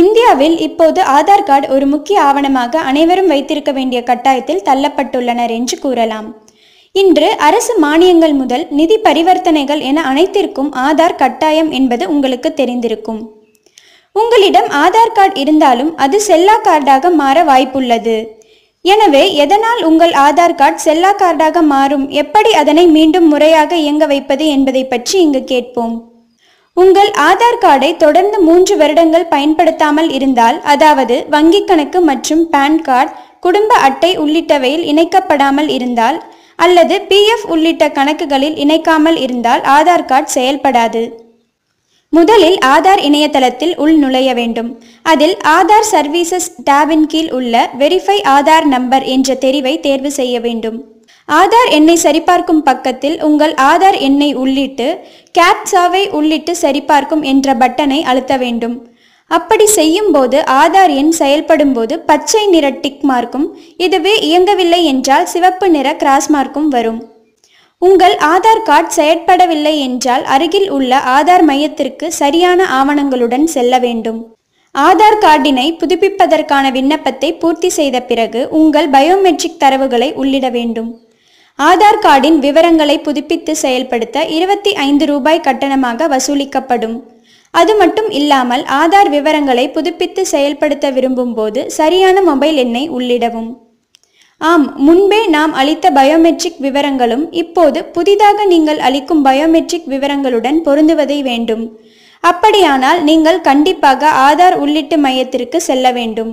இந்தியாவில் இப்போது ஆதார் கார்டு ஒரு முக்கிய ஆவணமாக அனைவரும் வைத்திருக்க வேண்டிய கட்டாயத்தில் தள்ளப்பட்டுள்ளனர் என்று கூறலாம். இன்று அரசு மானியங்கள் முதல் நிதி பரிவர்த்தனைகள் என அனைத்திற்கும் ஆதார் கட்டாயம் என்பது உங்களுக்கு தெரிந்திருக்கும். உங்களிடம் ஆதார் கார்டு இருந்தாலும் அது செல்லா கார்டாக மாற வாய்ப்புள்ளது. எனவே எதனால் உங்கள் ஆதார் கார்டு செல்லா கார்டாக மாறும்? எப்படி அதனை மீண்டும் முறையாக இயங்க வைப்பது என்பதை பற்றி இங்கு கேட்போம். உங்கள் ஆதார் கார்டை தொடர்ந்து மூன்று வருடங்கள் பயன்படுத்தாமல் இருந்தால் அதாவது வங்கிக் கணக்கு மற்றும் பான் கார்டு குடும்ப அட்டை உள்ளிட்டவையில் இணைக்கப்படாமல் இருந்தால் அல்லது பிஎஃப் உள்ளிட்ட கணக்குகளில் இணைக்காமல் இருந்தால் ஆதார் கார்டு செயல்படாது. முதலில் ஆதார் இணையதளத்தில் உள் நுழைய வேண்டும். அதில் ஆதார் சர்வீசஸ் டேபின் கீழ் உள்ள வெரிஃபை ஆதார் நம்பர் என்ற தெரிவை தேர்வு செய்ய வேண்டும். ஆதார் எண்ணை சரிபார்க்கும் பக்கத்தில் உங்கள் ஆதார் எண்ணை உள்ளிட்டு கேப்சாவை உள்ளிட்டு சரிபார்க்கும் என்ற பட்டனை அழுத்த வேண்டும். அப்படி செய்யும் போது ஆதார் எண் செயல்படும் போது பச்சை நிற டிக் மார்க்கும் இதுவே இயங்கவில்லை என்றால் சிவப்பு நிற கிராஸ் மார்க்கும் வரும். உங்கள் ஆதார் கார்டு செயற்படவில்லை என்றால் அருகில் உள்ள ஆதார் மையத்திற்கு சரியான ஆவணங்களுடன் செல்ல வேண்டும். ஆதார் கார்டினை புதுப்பிப்பதற்கான விண்ணப்பத்தை பூர்த்தி செய்த பிறகு உங்கள் பயோமெட்ரிக் தரவுகளை உள்ளிட வேண்டும். ஆதார் கார்டின் விவரங்களை புதுப்பித்து செயல்படுத்த இருபத்தி ஐந்து ரூபாய் கட்டணமாக வசூலிக்கப்படும். அது மட்டும் இல்லாமல் ஆதார் விவரங்களை புதுப்பித்து செயல்படுத்த விரும்பும் போது சரியான மொபைல் எண்ணை உள்ளிடவும். ஆம் முன்பே நாம் அளித்த பயோமெட்ரிக் விவரங்களும் இப்போது புதிதாக நீங்கள் அளிக்கும் பயோமெட்ரிக் விவரங்களுடன் பொருந்துவதை வேண்டும். அப்படியானால் நீங்கள் கண்டிப்பாக ஆதார் உள்ளிட்டு மையத்திற்கு செல்ல வேண்டும்.